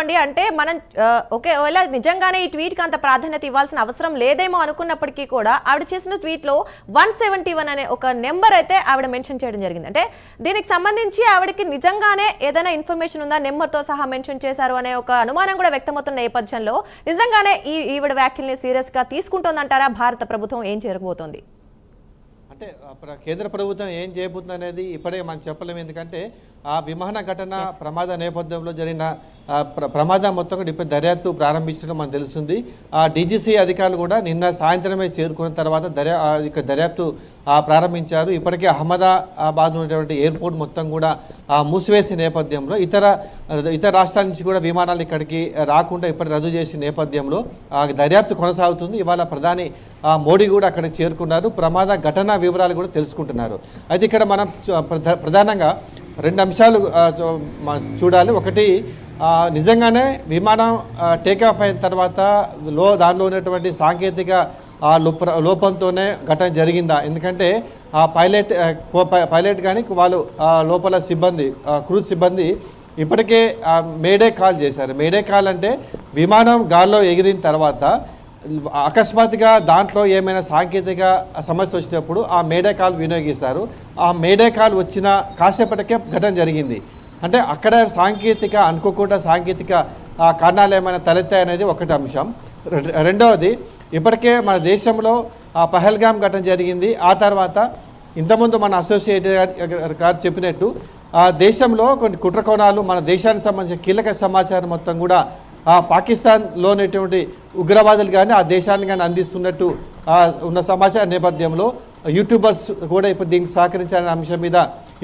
చెప్పండి అంటే మనం ఓకే ఒకవేళ నిజంగానే ఈ ట్వీట్కి అంత ప్రాధాన్యత ఇవ్వాల్సిన అవసరం లేదేమో అనుకున్నప్పటికీ కూడా ఆవిడ చేసిన ట్వీట్లో వన్ సెవెంటీ వన్ అనే ఒక నెంబర్ అయితే ఆవిడ మెన్షన్ చేయడం జరిగింది. అంటే దీనికి సంబంధించి ఆవిడకి నిజంగానే ఏదైనా ఇన్ఫర్మేషన్ ఉందా? నెంబర్తో సహా మెన్షన్ చేశారు అనే ఒక అనుమానం కూడా వ్యక్తమవుతున్న నేపథ్యంలో నిజంగానే ఈ ఈవిడ వ్యాఖ్యల్ని సీరియస్గా తీసుకుంటోందంటారా? భారత ప్రభుత్వం ఏం జరగబోతోంది అంటే కేంద్ర ప్రభుత్వం ఏం చేయబోతుంది అనేది ఇప్పుడే మనం చెప్పలేము. ఎందుకంటే ఆ విమాన ఘటన ప్రమాద నేపథ్యంలో జరిగిన ప్రమాదం మొత్తం కూడా ఇప్పుడు దర్యాప్తు ప్రారంభించడం మనకు తెలుస్తుంది. ఆ డీజీసీ అధికారులు కూడా నిన్న సాయంత్రమే చేరుకున్న తర్వాత దర్యా ఇక దర్యాప్తు ప్రారంభించారు. ఇప్పటికే అహ్మదాబాద్ ఉన్నటువంటి ఎయిర్పోర్ట్ మొత్తం కూడా ఆ, మూసివేసే నేపథ్యంలో ఇతర ఇతర రాష్ట్రాల నుంచి కూడా విమానాలు ఇక్కడికి రాకుండా ఇప్పటి రద్దు చేసిన నేపథ్యంలో ఆ దర్యాప్తు కొనసాగుతుంది. ఇవాళ ప్రధాని మోడీ కూడా అక్కడికి చేరుకున్నారు. ప్రమాద ఘటన వివరాలు కూడా తెలుసుకుంటున్నారు. అయితే ఇక్కడ మనం ప్రధానంగా రెండు అంశాలు చూ- చూడాలి. ఒకటి నిజంగానే విమానం టేక్ ఆఫ్ అయిన తర్వాత లో దానిలో ఉన్నటువంటి సాంకేతిక ఆ లోప లోపంతోనే ఘటన జరిగిందా? ఎందుకంటే ఆ పైలట్ పైలట్ కానీ వాళ్ళు లోపల సిబ్బంది క్రూజ్ సిబ్బంది ఇప్పటికే మేడే కాల్ చేశారు. మేడే కాల్ అంటే విమానం గాల్లో ఎగిరిన తర్వాత అకస్మాత్తుగా దాంట్లో ఏమైనా సాంకేతిక సమస్య వచ్చినప్పుడు ఆ మేడే కాల్ వినియోగిస్తారు. ఆ మేడే కాల్ వచ్చిన కాసేపటికే ఘటన జరిగింది. అంటే అక్కడ సాంకేతిక అనుకోకుండా సాంకేతిక కారణాలు ఏమైనా తలెత్తాయి అనేది ఒకటి అంశం. రె- రెండవది ఇప్పటికే మన దేశంలో ఆ పహల్గామ్ ఘటన జరిగింది. ఆ తర్వాత ఇంతకుముందు మన అసోసియేటెడ్ గారు- చెప్పినట్టు ఆ దేశంలో కొన్ని కుట్ర కోణాలు మన దేశానికి సంబంధించిన కీలక సమాచారం మొత్తం కూడా పాకిస్తాన్లోనేటువంటి ఉగ్రవాదులు కానీ ఆ దేశాన్ని కానీ అందిస్తున్నట్టు ఉన్న సమాచార నేపథ్యంలో యూట్యూబర్స్ కూడా ఇప్పుడు దీనికి సహకరించాలనే అంశం మీద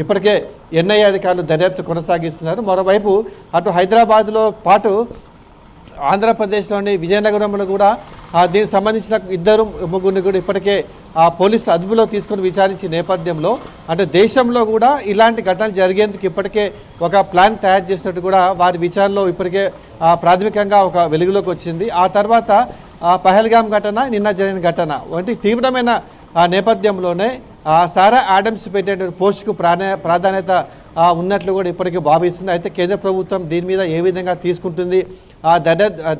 ఇప్పటికే ఎన్ఐఏ అధికారులు దర్యాప్తు కొనసాగిస్తున్నారు. మరోవైపు అటు హైదరాబాద్లో పాటు ఆంధ్రప్రదేశ్లోని విజయనగరంలో కూడా దీనికి సంబంధించిన ఇద్దరు ముగ్గురిని కూడా ఇప్పటికే ఆ పోలీసు అదుపులో తీసుకొని విచారించిన నేపథ్యంలో అంటే దేశంలో కూడా ఇలాంటి ఘటనలు జరిగేందుకు ఇప్పటికే ఒక ప్లాన్ తయారు చేసినట్టు కూడా వారి విచారణలో ఇప్పటికే ప్రాథమికంగా ఒక వెలుగులోకి వచ్చింది. ఆ తర్వాత ఆ పహల్గామ్ ఘటన నిన్న జరిగిన ఘటన వంటి తీవ్రమైన ఆ నేపథ్యంలోనే సారా ఆడమ్స్ పెట్టే పోస్టుకు ప్రాణ ప్రాధాన్యత ఉన్నట్లు కూడా ఇప్పటికీ భావిస్తుంది. అయితే కేంద్ర ప్రభుత్వం దీని మీద ఏ విధంగా తీసుకుంటుంది?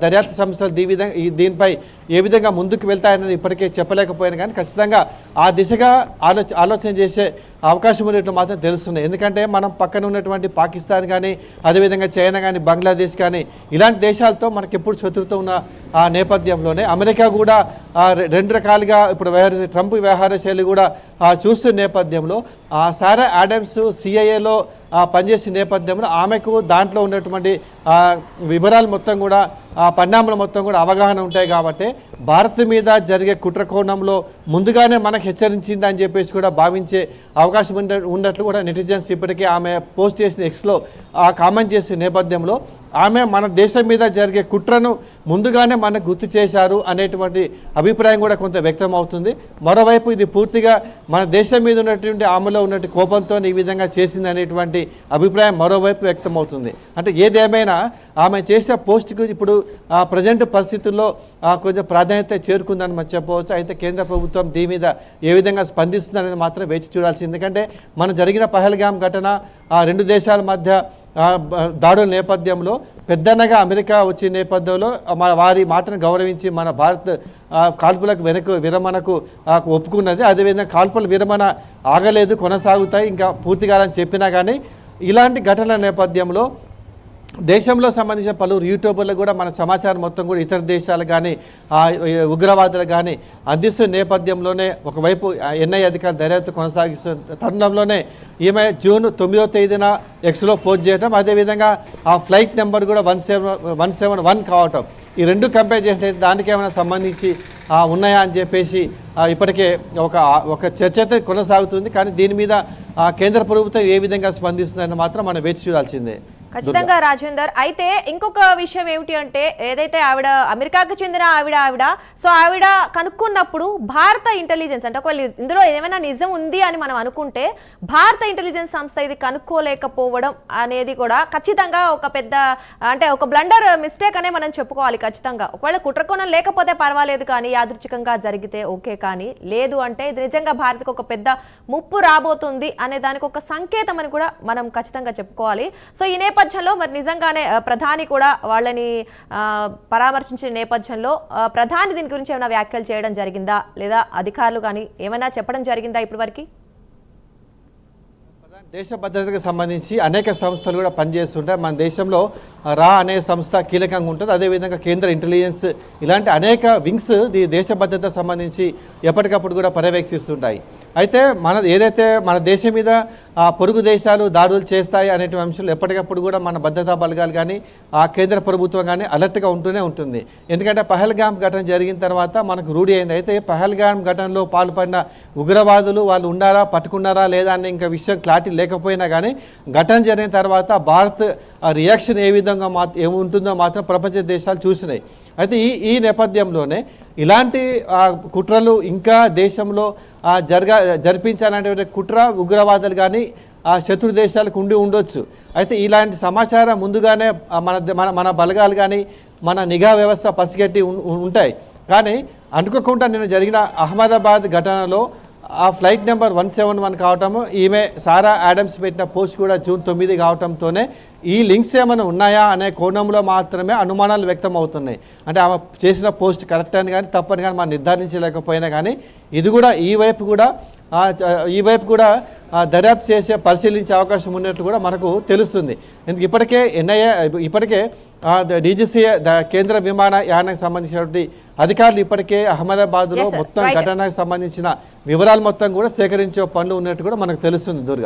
దర్యాప్తు సంస్థలు దీ విధంగా ఈ దీనిపై ఏ విధంగా ముందుకు వెళ్తాయన్నది ఇప్పటికే చెప్పలేకపోయాను. కానీ ఖచ్చితంగా ఆ దిశగా ఆలోచ ఆలోచన చేసే అవకాశం ఉన్నట్లు మాత్రం తెలుస్తుంది. ఎందుకంటే మనం పక్కన ఉన్నటువంటి పాకిస్తాన్ కానీ అదేవిధంగా చైనా కానీ బంగ్లాదేశ్ కానీ ఇలాంటి దేశాలతో మనకి ఎప్పుడు శత్రుత్వం ఉన్న ఆ నేపథ్యంలోనే అమెరికా కూడా రెండు రకాలుగా ఇప్పుడు వ్యవహార ట్రంప్ వ్యవహార శైలి కూడా చూస్తున్న నేపథ్యంలో ఆ సారా ఆడమ్స్ సిఐఏలో పనిచేసే నేపథ్యంలో ఆమెకు దాంట్లో ఉన్నటువంటి వివరాలు మొత్తం కూడా పరిణామాలు మొత్తం కూడా అవగాహన ఉంటాయి కాబట్టి భారత్ మీద జరిగే కుట్ర కోణంలో ముందుగానే మనకు హెచ్చరించింది అని చెప్పేసి కూడా భావించే అవకాశం ఉండ ఉన్నట్లు కూడా నెటిజన్స్ ఇప్పటికే ఆమె పోస్ట్ చేసిన ఎక్స్లో ఆ కామెంట్ చేసే నేపథ్యంలో ఆమె మన దేశం మీద జరిగే కుట్రను ముందుగానే మనకు గుర్తు చేశారు అనేటువంటి అభిప్రాయం కూడా కొంత వ్యక్తం అవుతుంది. మరోవైపు ఇది పూర్తిగా మన దేశం మీద ఉన్నటువంటి ఆమెలో ఉన్నటువంటి కోపంతో ఈ విధంగా చేసింది అనేటువంటి అభిప్రాయం మరోవైపు వ్యక్తం అవుతుంది. అంటే ఏదేమైనా ఆమె చేసిన పోస్ట్కు ఇప్పుడు ఆ ప్రజెంట్ పరిస్థితుల్లో కొంచెం ప్రాధాన్యత చేరుకుందని మనం చెప్పవచ్చు. అయితే కేంద్ర ప్రభుత్వం దీని మీద ఏ విధంగా స్పందిస్తుంది అనేది మాత్రం వేచి చూడాల్సింది. ఎందుకంటే మన జరిగిన పహల్గామ్ ఘటన ఆ రెండు దేశాల మధ్య దాడుల నేపథ్యంలో పెద్దన్నగా అమెరికా వచ్చే నేపథ్యంలో మన వారి మాటను గౌరవించి మన భారత్ కాల్పులకు వెనక విరమణకు ఒప్పుకున్నది. అదేవిధంగా కాల్పుల విరమణ ఆగలేదు కొనసాగుతాయి ఇంకా పూర్తిగా అని చెప్పినా కానీ ఇలాంటి ఘటనల నేపథ్యంలో దేశంలో సంబంధించిన పలువురు యూట్యూబర్లు కూడా మన సమాచారం మొత్తం కూడా ఇతర దేశాలు కానీ ఉగ్రవాదులు కానీ అందిస్తున్న నేపథ్యంలోనే ఒకవైపు ఎన్ఐ అధికారులు దర్యాప్తు కొనసాగిస్తున్న తరుణంలోనే ఈమె జూన్ తొమ్మిదో తేదీన ఎక్స్లో పోస్ట్ చేయడం అదేవిధంగా ఆ ఫ్లైట్ నెంబర్ కూడా one seven one seven one కావటం. ఈ రెండు కంపేర్ చేస్తే దానికి ఏమైనా సంబంధించి ఉన్నాయా అని చెప్పేసి ఇప్పటికే ఒక ఒక చర్చ అయితే కొనసాగుతుంది. కానీ దీని మీద కేంద్ర ప్రభుత్వం ఏ విధంగా స్పందిస్తుందని మాత్రం మనం వేచి చూడాల్సిందే. ఖచ్చితంగా రాజేందర్. అయితే ఇంకొక విషయం ఏమిటి అంటే ఏదైతే ఆవిడ అమెరికాకు చెందిన ఆవిడ ఆవిడ సో ఆవిడ కనుక్కున్నప్పుడు భారత ఇంటెలిజెన్స్ అంటే ఒకవేళ ఇందులో ఏమైనా నిజం ఉంది అని మనం అనుకుంటే భారత ఇంటెలిజెన్స్ సంస్థ ఇది కనుక్కోలేకపోవడం అనేది కూడా ఖచ్చితంగా ఒక పెద్ద అంటే ఒక బ్లండర్ మిస్టేక్ అనే మనం చెప్పుకోవాలి ఖచ్చితంగా. ఒకవేళ కుట్రకోణం లేకపోతే పర్వాలేదు కానీ యాదృచ్ఛికంగా జరిగితే ఓకే కానీ లేదు అంటే ఇది నిజంగా భారత్కి ఒక పెద్ద ముప్పు రాబోతుంది అనే దానికి ఒక సంకేతం అని కూడా మనం ఖచ్చితంగా చెప్పుకోవాలి. సో ఈ నేపథ్యంలో మరి నిజంగానే ప్రధాని కూడా వాళ్ళని పరామర్శించిన నేపథ్యంలో ప్రధాని దీని గురించి ఏమైనా వ్యాఖ్యలు చేయడం జరిగిందా? లేదా అధికారులు కానీ ఏమైనా చెప్పడం జరిగిందా ఇప్పటివరకు దేశ భద్రతకు సంబంధించి అనేక సంస్థలు కూడా పనిచేస్తుంటాయి. మన దేశంలో రా అనే సంస్థ కీలకంగా ఉంటుంది. అదేవిధంగా కేంద్ర ఇంటెలిజెన్స్ ఇలాంటి అనేక వింగ్స్ దేశ భద్రత సంబంధించి ఎప్పటికప్పుడు కూడా పర్యవేక్షిస్తుంటాయి. అయితే మన ఏదైతే మన దేశం మీద ఆ పొరుగు దేశాలు దాడులు చేస్తాయి అనేటువంటి అంశాలు ఎప్పటికప్పుడు కూడా మన భద్రతా బలగాలు కానీ ఆ కేంద్ర ప్రభుత్వం కానీ అలర్ట్గా ఉంటూనే ఉంటుంది. ఎందుకంటే పహల్గామ్ ఘటన జరిగిన తర్వాత మనకు రూఢి అయింది. అయితే పహల్గామ్ ఘటనలో పాల్పడిన ఉగ్రవాదులు వాళ్ళు ఉన్నారా పట్టుకున్నారా లేదా అనే ఇంకా విషయం క్లారిటీ లేకపోయినా కానీ ఘటన జరిగిన తర్వాత భారత్ రియాక్షన్ ఏ విధంగా మా ఏముంటుందో మాత్రం ప్రపంచ దేశాలు చూసినాయి. అయితే ఈ ఈ నేపథ్యంలోనే ఇలాంటి కుట్రలు ఇంకా దేశంలో జరగా జరగ జరిపించాలనేటువంటి కుట్ర ఉగ్రవాదులు కానీ ఆ శత్రు దేశాలకు ఉండి ఉండొచ్చు. అయితే ఇలాంటి సమాచారం ముందుగానే మన మన మన బలగాలు కానీ మన నిఘా వ్యవస్థ పసిగట్టి ఉంటాయి. కానీ అనుకోకుండా నిన్న జరిగిన అహ్మదాబాద్ ఘటనలో ఆ flight number one seven one కావటము ఈమె సారా యాడమ్స్ పెట్టిన పోస్ట్ కూడా జూన్ తొమ్మిది కావటంతోనే ఈ లింక్స్ ఏమైనా ఉన్నాయా అనే కోణంలో మాత్రమే అనుమానాలు వ్యక్తం అవుతున్నాయి అంటే ఆమె చేసిన పోస్ట్ కరెక్ట్ అని కానీ తప్పని కానీ మనం నిర్ధారించలేకపోయినా కానీ ఇది కూడా ఈ వైపు కూడా ఈ వైపు కూడా దర్యాప్తు చేసే పరిశీలించే అవకాశం ఉన్నట్లు కూడా మనకు తెలుస్తుంది ఎందుకు ఇప్పటికే ఎన్ఐఏ ఇప్పటికే డీజీసీ కేంద్ర విమాన యానానికి సంబంధించినటువంటి అధికారులు ఇప్పటికే అహ్మదాబాద్లో. మొత్తం. ఘటనకు సంబంధించిన వివరాలు మొత్తం కూడా సేకరించే పనులు ఉన్నట్టు కూడా మనకు తెలుస్తుంది దుర్గా